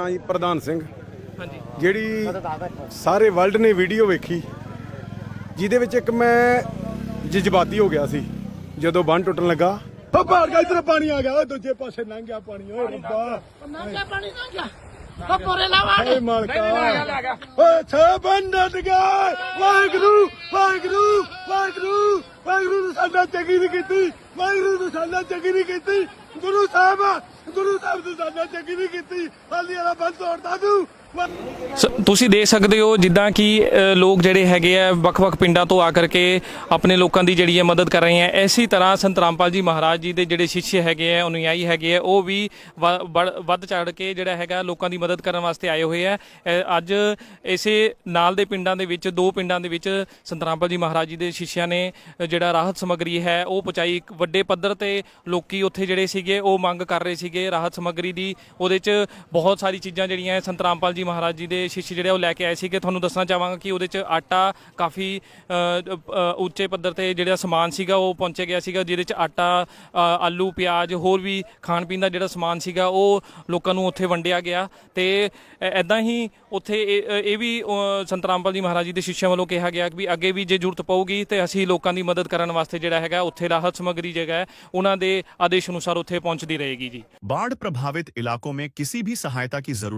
ਹਾਂ ਜੀ ਪ੍ਰਧਾਨ ਸਿੰਘ। ਹਾਂਜੀ। ਜਿਹੜੀ ਸਾਰੇ ਵਰਲਡ ਨੇ ਵੀਡੀਓ ਵੇਖੀ ਜਿਹਦੇ ਵਿੱਚ ਇੱਕ ਮੈਂ ਜਜ਼ਬਾਤੀ ਹੋ ਗਿਆ ਸੀ। ਜਦੋਂ ਬੰਨ ਟੁੱਟਣ ਲੱਗਾ। ਓ ਭਾਰ ਗਿਆ ਇਧਰ ਪਾਣੀ ਆ ਗਿਆ ਓਏ ਦੂਜੇ ਪਾਸੇ ਲੰਘ ਗਿਆ ਪਾਣੀ ਓਏ ਰੱਬਾ। ਨੰਗਾ ਪਾਣੀ ਨੰਗਾ ਉਹ ਪੋਰੇ ਲਾਵਾ। ਓਏ ਮਾਲਕਾ। ਓਏ ਛੇ ਗਿਆ। ਵਾਹਿਗੁਰੂ ਵਾਹਿਗੁਰੂ ਵਾਹਿਗੁਰੂ ਵਾਹਿਗੁਰੂ ਨੇ ਸਾਡਾ ਚੰਗੀ ਨਹੀਂ ਕੀਤੀ ਵਾਹਿਗੁਰੂ ਨੇ ਸਾਡਾ ਚੰਗੀ ਨਹੀਂ ਕੀਤੀ। ਗੁਰੂ ਸਾਹਿਬ ਗੁਰੂ ਸਾਹਿਬ ਦੀ ਸਾਡਾ ਚੰਗੀ ਨਹੀਂ ਕੀਤੀ ਹਾਲੀ ਵਾਲਾ ਬੰਦ ਤੋੜਦਾ ਤੂੰ। ਸ- ਤੁਸੀਂ ਦੇਖ ਸਕਦੇ ਹੋ ਜਿੱਦਾਂ ਕਿ ਲੋਕ ਜਿਹੜੇ ਹੈਗੇ ਆ ਵੱਖ-ਵੱਖ ਪਿੰਡਾਂ ਤੋਂ ਆ ਕਰਕੇ ਆਪਣੇ ਲੋਕਾਂ ਦੀ ਜਿਹੜੀ ਹੈ ਮਦਦ ਕਰ ਰਹੇ ਆ। ਐਸੀ ਤਰ੍ਹਾਂ ਸੰਤ ਰਾਮਪਾਲ ਜੀ ਮਹਾਰਾਜ ਜੀ ਦੇ ਜਿਹੜੇ ਸ਼ਿਸ਼ੇ ਹੈਗੇ ਆ, ਅਨੁਯਾਈ ਹੈਗੇ ਆ, ਉਹ ਵੀ ਵ- ਵੱਧ ਚੜ ਕੇ ਜਿਹੜਾ ਹੈਗਾ ਲੋਕਾਂ ਦੀ ਮਦਦ ਕਰਨ ਵਾਸਤੇ ਆਏ ਹੋਏ ਆ। ਅੱਜ ਇਸੇ ਨਾਲ ਦੇ ਪਿੰਡਾਂ ਦੇ ਵਿੱਚ, ਦੋ ਪਿੰਡਾਂ ਦੇ ਵਿੱਚ ਸੰਤ ਰਾਮਪਾਲ ਜੀ ਮਹਾਰਾਜ ਜੀ ਦੇ ਸਿੱਸ਼ਿਆਂ ਨੇ ਜਿਹੜਾ ਰਾਹਤ ਸਮੱਗਰੀ ਹੈ, ਉਹ ਪਹੁੰਚਾਈ। ਇੱਕ ਵੱਡੇ ਪੱਧਰ ਤੇ ਲੋਕੀ ਉੱਥੇ ਜਿਹੜੇ ਸੀਗੇ, ਉਹ ਮੰਗ ਕਰ ਰਹੇ ਸੀਗੇ ਰਾਹਤ ਸਮੱਗਰੀ ਦੀ। ਉਹਦੇ 'ਚ ਬਹੁਤ ਸਾਰੀ ਚੀਜ਼ਾਂ ਜਿਹੜੀਆਂ ਸੰਤ ਰਾਮਪਾਲ ਜੀ ਮਹਾਰਾਜ ਜੀ ਦੇ ਸ਼ਿਸ਼ ਜਿਹੜੇ ਉਹ ਲੈ ਕੇ ਆਏ ਸੀਗੇ ਤੁਹਾਨੂੰ ਦੱਸਣਾ ਚਾਹਾਂਗਾ ਕਿ ਉਹਦੇ 'ਚ ਆਟਾ ਕਾਫੀ ਅ, ਅ, ਉੱਚੇ ਪੱਧਰ ਤੇ ਜਿਹੜਾ ਸਮਾਨ ਸੀਗਾ ਉਹ ਪਹੁੰਚਿਆ ਗਿਆ ਸੀਗਾ ਜਿਹਦੇ 'ਚ ਆਟਾ ਅ, ਆਲੂ ਪਿਆਜ਼ ਹੋਰ ਵੀ ਖਾਣ ਪੀਣ ਦਾ ਜਿਹੜਾ ਸਮਾਨ ਸੀਗਾ ਉਹ ਲੋਕਾਂ ਨੂੰ ਉੱਥੇ ਵੰਡਿਆ ਗਿਆ ਤੇ ਐਦਾਂ ਹੀ ਉੱਥੇ ਇਹ ਇਹ ਵੀ ਅ, ਸੰਤ ਰਾਮਪਾਲ ਜੀ ਮਹਾਰਾਜ ਜੀ ਦੇ ਸ਼ਿਸ਼ਿਆਂ ਵੱਲੋਂ ਕਿਹਾ ਗਿਆ ਕਿ ਵੀ ਅੱਗੇ ਵੀ ਜੇ ਜ਼ਰੂਰਤ ਪਊਗੀ ਤੇ ਅਸੀਂ ਲੋਕਾਂ ਦੀ ਮਦਦ ਕਰਨ ਵਾਸਤੇ ਜਿਹੜਾ ਹੈਗਾ ਉੱਥੇ ਰਾਹਤ ਸਮੱਗਰੀ ਜਗ੍ਹਾ ਹੈ ਉਹਨਾਂ ਦੇ ਆਦੇਸ਼ ਅਨੁਸਾਰ ਉੱਥੇ ਪਹੁੰਚਦੀ ਰਹੇਗੀ ਜੀ बाढ़ प्रभावित इलाकों में किसी भी सहायता की जरूरत